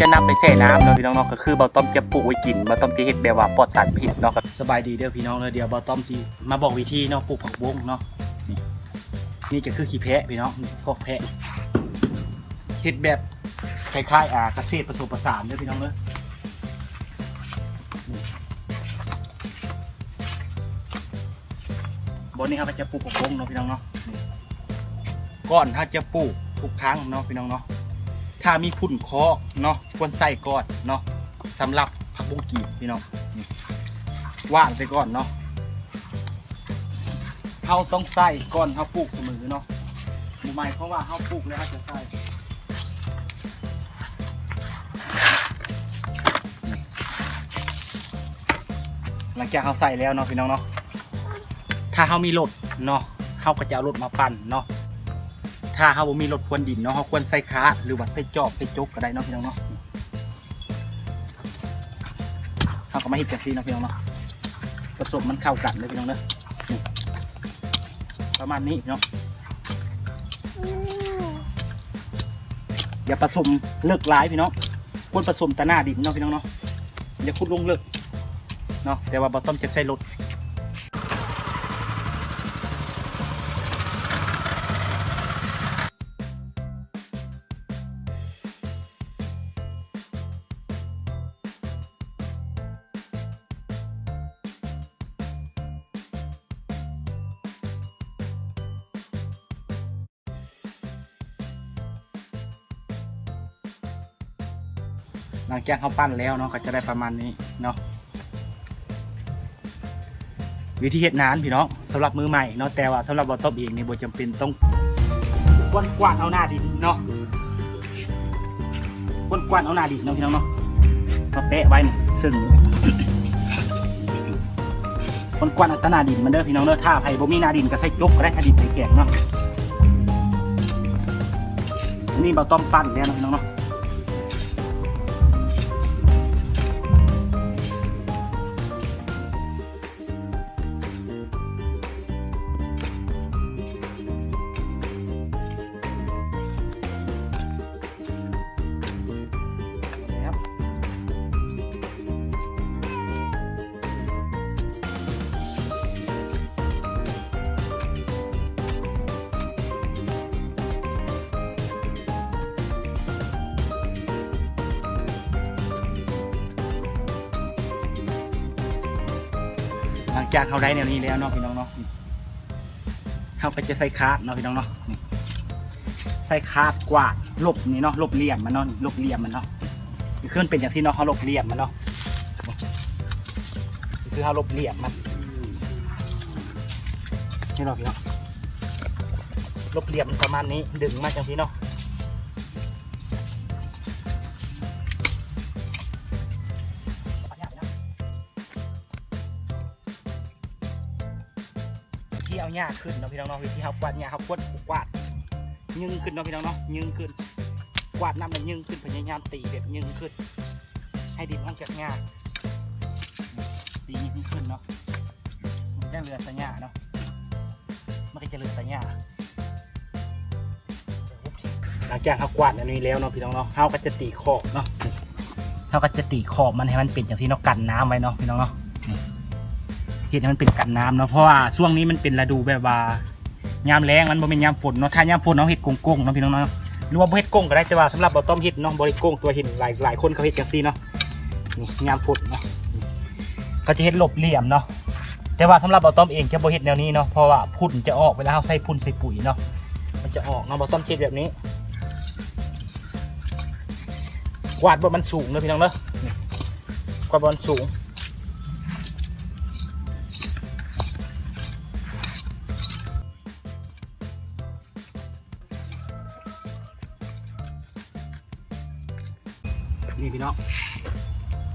จะนำไปแช่น้ำเนาะพี่น้องเนาะก็คือเบาต้อมจะปลูกไว้กินเบาต้อมจะเฮ็ดแบบว่าปลอดสารพิษเนาะสบายดีเด้อพี่น้องเลยเดี๋ยวเบาต้อมสิมาบอกวิธีเนาะปลูกผักบุ้งเนาะนี่นี่ก็คือขี้แพะพี่น้องนี่พวกแพะเฮ็ดแบบคล้ายๆอ่าเกษตรผสมผสานเด้อพี่น้องเด้อนี่บนนี้ครับจะปลูกผักบุ้งเนาะพี่น้องเนาะก่อนถ้าจะปลูกทุกครั้งเนาะพี่น้องเนาะ ถ้ามีพุ่นคอเนาะควรใส่ก่อนเนาะสำหรับผักบุ้งกีบพี่น้องว่างไปก่อนเนาะเขาต้องใส่ก่อนเขาปลูกเสมอเนาะหมู่ใหม่เพราะว่าเขาปลูกแล้วเขาจะใส่หลังจากเขาใส่แล้วเนาะพี่น้องเนาะถ้าเขามีรถเนาะเขาก็จะเอารถมาปั่นเนาะ ถ้าเขาบ่มีรถพรวนดินเนาะเขาควรใส่ค้าหรือว่าใส่จอบใส่จกก็ได้เนาะพี่น้องเนาะเขาก็มาเฮ็ดจังซี่เนาะพี่น้องเนาะผสมมันเข้ากันเลยพี่น้องเนาะประมาณนี้พี่น้องอย่าผสมเลิกหลายพี่น้องควรผสมแตะหน้าดินเนาะพี่น้องเนาะอย่าคุดลงเลิกเนาะแต่ว่าบ่ต้องจะใส่รถ หลังจากเขาปั้นแล้วเนาะก็จะได้ประมาณนี้เนาะวิธีเฮ็ดนานพี่น้องสำหรับมือใหม่เนาะแต่ว่าสำหรับบอตบเองนี่บ่จำเป็นต้องกวนกวาดเอาหน้าดินเนาะกวนกวาดเอาหน้าดินเนาะพี่น้องเนาะมาเปะไว้นี่ซึ่งกวนกวาดเอาแตหน้าดินมันเด้อพี่น้องเด้อถ้าใครบ่มีหน้าดินก็ใส่จกก็ได้ถ้าดินใส่แกงเนาะนนี้เบาต้มปั้นแล้วเนาะพี่น้องเนาะ จากเขาได้แนวนี้แล้วเนาะพี่น้องเนาะเขาก็จะใส่คาดเนาะพี่น้องเนาะนี่ใส่คาดกวาดลบนี่เนาะลบเหลี่ยมมันเนาะนี่ลบเหลี่ยมมันเนาะคือมันเป็นอย่างที่เนาะเขาลบเหลี่ยมมันเนาะคือเขาลบเหลี่ยมมันนี่เราะพี่เนาะลบเหลี่ยมมันประมาณนี้ดึงมาจังที่เนาะ เอาหญ้าขึ้นเนาะพี่น้องเนาะวิธีเขากวาดหญ้าเขากวาดกวาดยึงขึ้นเนาะพี่น้องเนาะยึงขึ้น กวาดน้ำมันยึงขึ้นพยายามตีแบบยึงขึ้น ให้ดินมันจากหญ้าตียึงขึ้นเนาะมันจะเหลือสัญญาเนาะมันก็จะเหลือสัญญาหลังจากเขากวาดอันนี้แล้วเนาะพี่น้องเนาะเขาก็จะตีขอบเนาะเขาก็จะตีขอบมันให้มันเป็นอย่างที่เนากันน้ำไว้เนาะพี่น้องเนาะ เห็นให้มันเป็นกันน้ำเนาะเพราะว่าช่วงนี้มันเป็นฤดูแบบว่ายามแรงมันบ่เป็นยามฝนเนาะถ้ายามฝนเราเห็ดโกงเนาะพี่น้องเนาะหรือว่าเฮ็ดกงก็ได้แต่ว่าสำหรับบ่ต้มเฮ็ดเนาะบ่ได้กุ้งตัวเห็นหลายหลายคนเขาเฮ็ดจังซี่เนาะนี่งามพุดเนาะก็จะเฮ็ดหลบเหลี่ยมเนาะแต่ว่าสำหรับบ่ต้มเองจะบ่เฮ็ดแนวนี้เนาะเพราะว่าพุ่นจะออกเวลาเฮาใส่พุ่นใส่ปุ๋ยเนาะมันจะออกเนาะบ่ต้มเฮ็ดแบบนี้กวาดบ่มันสูงเนาะพี่น้องเนาะกวาดบ่มันสูง นี่พี่น้อง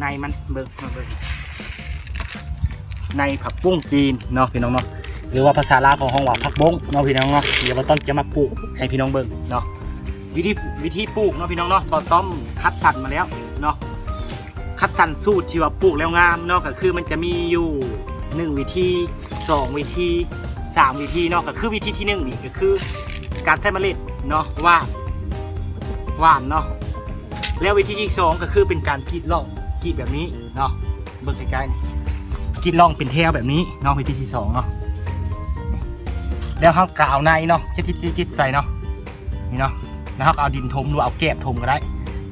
ในมันเบิ่งมาเบิ่งในผักบุ้งจีนเนาะพี่น้องเนาะหรือว่าภาษาลาวของห้องว่าผักบุ้งเนาะพี่น้องเนาะเดี๋ยวบ่ต้อมจะมาปลูกให้พี่น้องเบิ่งเนาะวิธีวิธีปลูกเนาะพี่น้องเนาะบ่ต้อมคัดสรรมาแล้วเนาะคัดสรรสูตรที่ว่าปลูกแล้วงามเนาะก็คือมันจะมีอยู่หนึ่งวิธีสองวิธีสามวิธีเนาะก็คือวิธีที่หนึ่งนี่ก็คือ การใส่เมล็ดเนาะหว่านหวานเนาะ แล้ววิธีที่สองก็คือเป็นการกรีดล่องกรีดแบบนี้เนาะเบิ่งใกล้ๆนี่กรีดล่องเป็นแถวแบบนี้เนาะวิธีที่สองเนาะแล้วเขากาวในเนาะจะทิดจิใส่เนาะนี่เนาะแล้วเขาเอาดินถมหรือเอาแกบถมก็ได้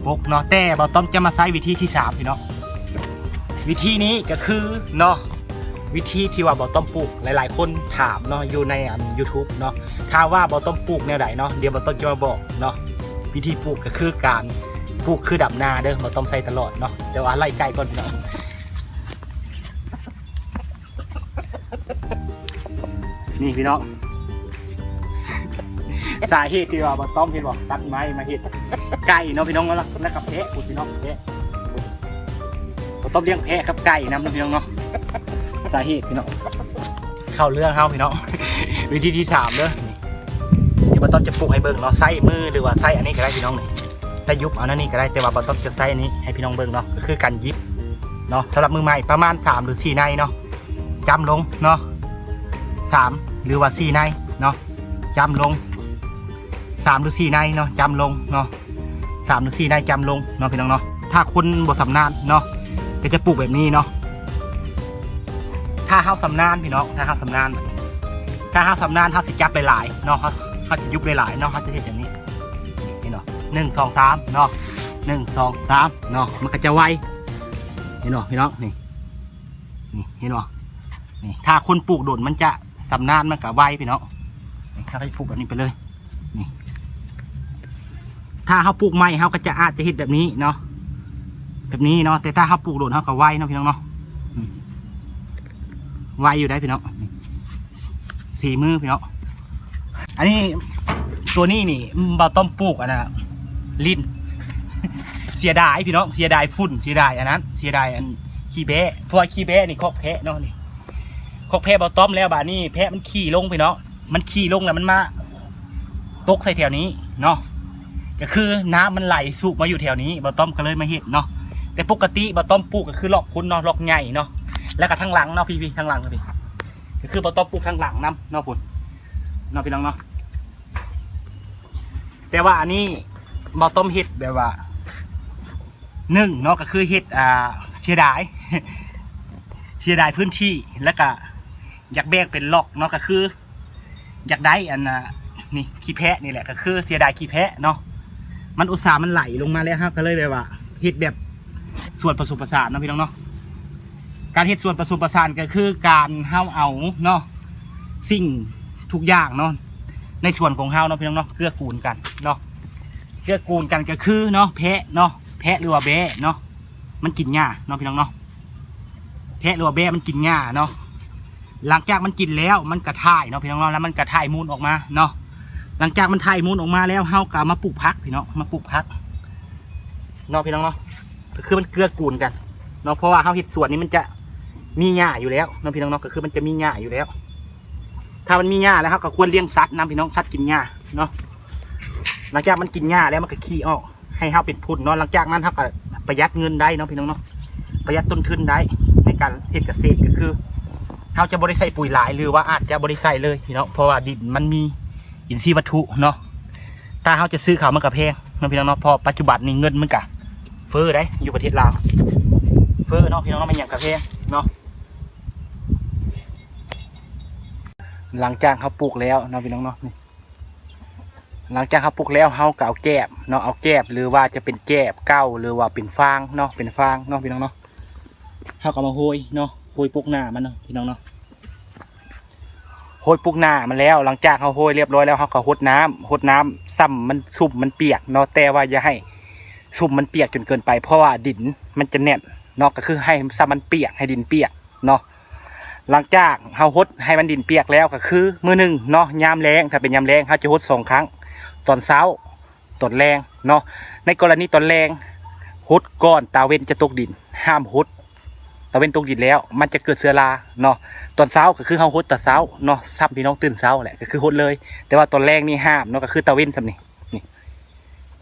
ปกเนาะแต่เราต้องจะมาใช้วิธีที่สามพี่เนาะวิธีนี้ก็คือเนาะวิธีที่ว่าบอต้มปลูกหลายๆ คนถามเนาะอยู่ในอัน YouTube เนาะถ้าว่าบอต้มปลูกแนวไหนเนาะเดี๋ยวบอต้มจะมาบอกเนาะวิธีปลูกก็คือการ ปลูกคือดับนาเด้อเราต้องใส่ตลอดเนาะเดี๋ยวว่าไล่ไก่ก่อนพี่น้องนี่พี่น้องสาเหตุที่ว่าบต้อมเห็นบอกตัดไม้มาเห็ดไก่เนาะพี่น้องแล้วแล้วกับแพะพูดพี่น้องแพะบต้อมเลี้ยงแพะกับไก่นำนะพี่น้องเนาะสาเหตุพี่น้องเข้าเรื่องเข้าพี่น้องวิธีที่สามเด้อเดี๋ยวบต้อมจะปลูกให้เบิ่งเนาะไส้มือหรือว่าไส้อันนี้ก็ได้พี่น้องนี่ ใส่ยุบเอานั่นนี่ก็ได้แต่ว่าบ่ต้องจะใส่อันนี้ให้พี่น้องเบิ่งเนาะก็คือการยิบเนาะสำหรับมือใหม่ประมาณ 3 หรือ 4 ในเนาะจำลงเนาะ3หรือว่า4ในเนาะจำลง 3 หรือ 4 ในเนาะจำลงเนาะ3หรือ4ในจำลงเนาะพี่น้องเนาะถ้าคุณบ่สำนานเนาะก็จะปลูกแบบนี้เนาะถ้าเฮาสำนานพี่น้องถ้าเฮาสำนานถ้าเฮาสำนานเฮาสิจับหลายๆเนาะเฮาเฮาจะยุบหลายๆเนาะเฮาจะเฮ็ดอย่างนี้ หนึ่งสองสามเนาะหนึ่งสองสามเนาะมันก็จะไวเห็นเนาะพี่น้องนี่นี่เห็นเนาะนี่ถ้าคนปลูกโดดมันจะสำนานมันก็ไวพี่น้องถ้าเขาปลูกแบบนี้ไปเลยนี่ถ้าเขาปลูกใหม่เขาก็จะอาจจะเห็ดแบบนี้เนาะแบบนี้เนาะแต่ถ้าเขาปลูกโดดเขาก็ไวเนาะพี่น้องเนาะไวอยู่ได้พี่น้องสี่มือพี่น้องอันนี้ตัวนี้นี่เราต้องปลูกอันนะ ลิ้น เสียดายพี่น้องเสียดายฝุ่นเสียดายอันนั้น เสียดายอันขี้แบะเพราะว่าขี้แบะนี่คอกแพะเนาะนี่คอกแพะเบาต้อมแล้วบาดนี้แพะมันขี่ลงพี่น้องมันขี่ลงแล้วมันมาตกใส่แถวนี้เนาะก็คือน้ำมันไหลสูบมาอยู่แถวนี้เบาต้อมก็เลยมาเห็ดเนาะแต่ปกติเบาต้อมปลูกก็คือหลอกคุณเนาะหลอกใหญ่เนาะแล้วก็ทางหลังเนาะพี่พี่ทางหลังเลยพี่ก็คือเบาต้อมปลูกทางหลังน้ำเนาะพุ่นเนาะพี่น้องเนาะแต่ว่าอันนี้ บอต้มเห็ดแบบว่าหนึ่งเนาะก็คือเห็ดอ่าเสียดาย เสียดายพื้นที่แล้วก็อยากแบกเป็นล็อกเนาะก็คือ อยากได้อันน่ะนี่ขี้แพะนี่แหละก็คือเสียดายขี้แพะเนาะมันอุตส่าห์มันไหลลงมาแล้วครับก็เลยแบบว่าเห็ดแบบส่วนผสมผสานเนาะพี่น้องเนาะการเห็ดส่วนผสมผสานก็คือการเห้าเอาเนาะสิ่งทุกอย่างเนาะในส่วนของเฮาเนาะพี่น้องเนาะเกื้อกูลกันเนาะ เกื้อกูลกันก็คือเนาะแพะเนาะแพะหรือว่าแบะเนาะมันกินหญ้าเนาะพี่น้องเนาะแพะหรือว่าแบะมันกินหญ้าเนาะหลังจากมันกินแล้วมันกระถ่ายเนาะพี่น้องเนาะแล้วมันกระถ่ายมูลออกมาเนาะหลังจากมันถ่ายมูลออกมาแล้วเฮาก็มาปลูกพักพี่น้องมาปลูกพักเนาะพี่น้องเนาะก็คือมันเกื้อกูลกันเนาะเพราะว่าเฮาเห็ดสวนนี้มันจะมีหญ้าอยู่แล้วเนาะพี่น้องเนาะก็คือมันจะมีหญ้าอยู่แล้ว ถ้ามันมีหญ้าแล้วครับก็ควรเลี้ยงสัตว์นะพี่น้องสัตว์กินหญ้าเนาะ หลังจากมันกินหญ้าแล้วมันก็ขี้ออก ให้เฮาเป็นพุ่นเนาะหลังจากนั้นเฮาก็ประหยัดเงินได้เนาะพี่น้องเนาะประหยัดต้นทุนได้ในการเฮ็ดเกษตรก็คือเฮาจะบริใส่ปุ๋ยหลายหรือว่าอาจจะบริใส่เลยพี่น้องเพราะว่าดินมันมีอินทรีย์วัตถุเนาะถ้าเฮาจะซื้อเขามันก็แพงเนาะพี่น้องเนาะพอปัจจุบันนี้เงินมันก็เฟ้อได้อยู่ประเทศลาวเฟ้อเนาะพี่น้องเนาะมันอย่างกระเพงเนาะหลังจากเขาปลูกแล้วเนาะพี่น้องเนาะนี่ หลังจากเขาปลูกแล้วเขาก็เอาแกบเนาะเอาแกบหรือว่าจะเป็นแกบเก้าหรือว่าเป็นฟางเนาะเป็นฟางเนาะพี่น้องเนาะเขาก็มาโหยเนาะโหยปลูกหน้ามันเนาะพี่น้องเนาะโหยปลูกหน้ามันแล้ว หลังจากเขาโหยเรียบร้อยแล้วเขาก็หดน้ำหดน้ำซ้ำมันสุ่มมันเปียกเนาะแต่ว่าอย่าให้สุ่มมันเปียกจนเกินไป เพราะว่าดินมันจะแน่นเนาะก็คือให้ซ้ำมันเปียกให้ดินเปียกเนาะหลังจากเฮาฮดให้มันดินเปียกแล้วก็คือ มือหนึ่งเนาะยามแรงถ้าเป็นยามแรงเฮาจะฮดสองครั้ง ตอนเช้าตอนแรงเนาะในกรณีตอนแรงฮดก่อนตาเว้นจะตกดิน ห้ามฮดตาเว้นตกดินแล้ว มันจะเกิดเสือราเนาะตอนเช้าก็คือเฮาฮดตอนเช้าเนาะซ้ำพี่น้องตื่นเช้าแหละก็คือฮดเลย แต่ว่าตอนแรงนี่ห้ามเนาะก็คือตาเว้นสำนี่นี่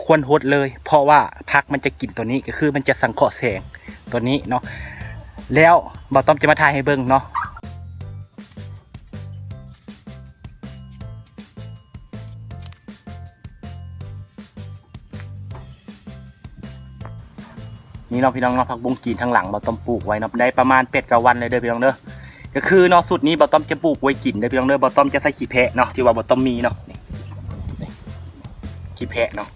ควรฮดเลย เพราะว่าพักมันจะกินตัวนี้ก็คือมันจะสังเคราะห์แสงตัวนี้เนาะแล้วบ่าวต้อมจะมาทายให้เบิ่งเนาะ นี่เนาะพี่น้องเนาะผักบุ้งจีนทางหลังเบ่ต้อมปลูกไว้เนาะได้ประมาณเป็ดกับวันเลยเด้อพี่น้องเด้อก็คือเนาะสุดนี้เบ่ต้อมจะปลูกไว้กินเด้อพี่น้องเด้อบ่ต้อมจะใส่ขี้แพะเนาะที่ว่าเบ่ต้อมมีเนาะขี้แพะเนาะ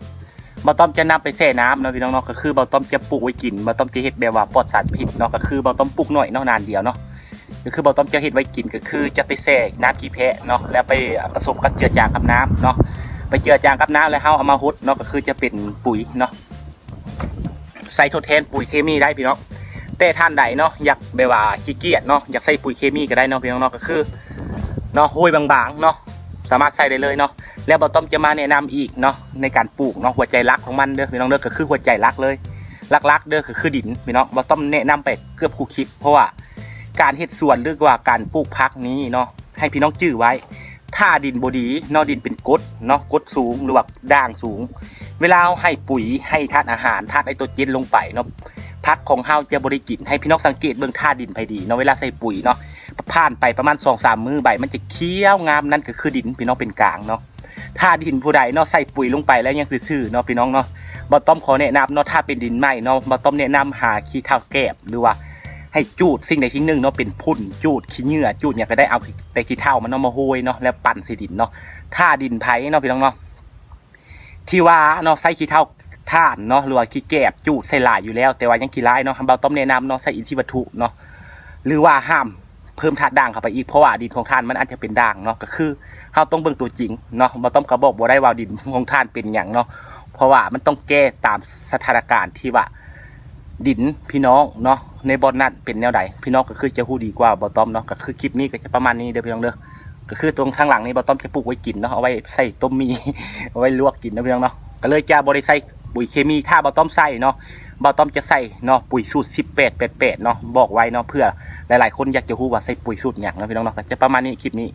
บ่ต้อมจะนำไปแช่น้ำเนาะพี่น้องเนาะก็คือบ่ต้อมจะปลูกไว้กินบ่ต้อมจะเฮ็ดแบบว่าปลอดสารพิษเนาะก็คือบ่ต้อมปลูกหน่อยเนาะนานเดียวเนาะก็คือบ่ต้อมจะเฮ็ดไว้กินก็คือจะไปแช่น้ำขี้แพะเนาะแล้วไปผสมกับเจือจางกับน้ำเนาะไปเจือจางกับน้ำแล้วเฮาเอามาฮดเนาะก็คือจะเป็นปุ๋ยเนาะ ส่ทดแทนปุ๋ยเคมีได้พี่น้องแต่ท่านใดเนาะอยากแบบว่าขี้เกียจเนาะอยากใส่ปุ๋ยเคมีก็ได้เนาะพี่น้องเนาะก็คือเนาะห้ยบางๆเนาะสามารถใส่ได้เลยเนาะแล้วบอต้อมจะมาแนะนำอีกเนาะในการปลูกเนาะหัวใจรักของมันเด้อพี่น้องเด้อก็คือหัวใจรักเลยรักๆเด้อก็คือดินพี่น้องบอต้อมแนะนำไปเกือบคู่คลิป เพราะว่าการเฮ็ดสวนหรือว่าการปลูกพักนี้เนาะให้พี่น้องจื้อไว้ ถ้าดินบดีเนาะดินเป็นกดเนาะกดสูงหรือว่าด่างสูง เวลาเราให้ปุ๋ยให้ธาตุอาหารธาตุไอโตรเจนลงไปเนาะพักของเฮาจะบริกินให้พี่น้องสังเกตเบื้องธาตุดินไปดีเนาะเวลาใส่ปุ๋ยเนาะผ่านไปประมาณ2อสามมือใบ มันจะเคี้ยวงามนั่นก็คือดินพี่น้องเป็นกลางเนาะถ้าดินผู้ใดเนาะใส่ปุ๋ยลงไปแล้วยังซื่อๆเนาะพี่น้องเนาะบอต้อมขอแนะนำเนาะถ้าเป็นดินไหมเนาะบอต้อมแนะนำหาขี้เถ้าแกบหรือว่าให้จูดสิ่งใดสิ่งหนึ่งเนาะเป็นพุ่นจูดขี้เหงื่อจูดเนี่ยก็ได้เอาแต่ขี้เถ้ามันเนาะมาโหยเนาะแล้วปั่นส่ดินเนาะถ้าดินไผ่เนาะพี่น้องเนาะ ที่ว่าเนาะใส่ขี้เท่าท่านเนาะหรือว่าขี้แกบจูดใส่หลายอยู่แล้ว แต่ว่ายังขี้ร้ายเนาะเบาต้อมแนะนำเนาะใส่อินทรีย์วัตถุเนาะหรือว่าห้ามเพิ่มธาตุด่างเข้าไปอีกเพราะว่าดินของท่านมันอาจจะเป็นด่างเนาะก็คือเฮาต้องเบิ่งตัวจริงเนาะเบาต้อมก็บอกบ่ได้ว่าดินของท่านเป็นหยังเนาะเพราะว่ามันต้องแก้ตามสถานการณ์ที่ว่าดินพี่น้องเนาะในบอนนั้นเป็นแนวใดพี่น้องก็คือจะฮู้ดีกว่าบาต้อมเนาะก็คือคลิปนี้ก็จะประมาณนี้เด้อพี่น้องเด้อ ก็คือตรงข้างหลังนี้บาต้อมจะปลูกไว้กินเนาะเอาไว้ใส่ต้มมีเอาไว้ลวกกินนะพี่น้องเนาะก็เลยจะบริใส่ปุ๋ยเคมีถ้าบ่ต้อมใส่เนาะบ่ต้อมจะใส่เนาะปุ๋ยสูตร18 88เนาะบอกไว้เนาะเพื่อหลายๆ คนอยากจะรู้ว่าใส่ปุ๋ยสูตรหยังเนาะพี่น้องเนาะก็จะประมาณนี้คลิปนี้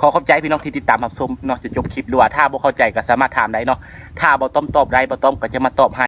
ขอขอบใจพี่น้องที่ติดตามรับชมเนาะจะจบคลิปหรือว่าถ้าบ่เข้าใจก็สามารถถามได้เนาะถ้าบ่ต้อมตอบได้บ่ต้อมก็จะมาตอบให้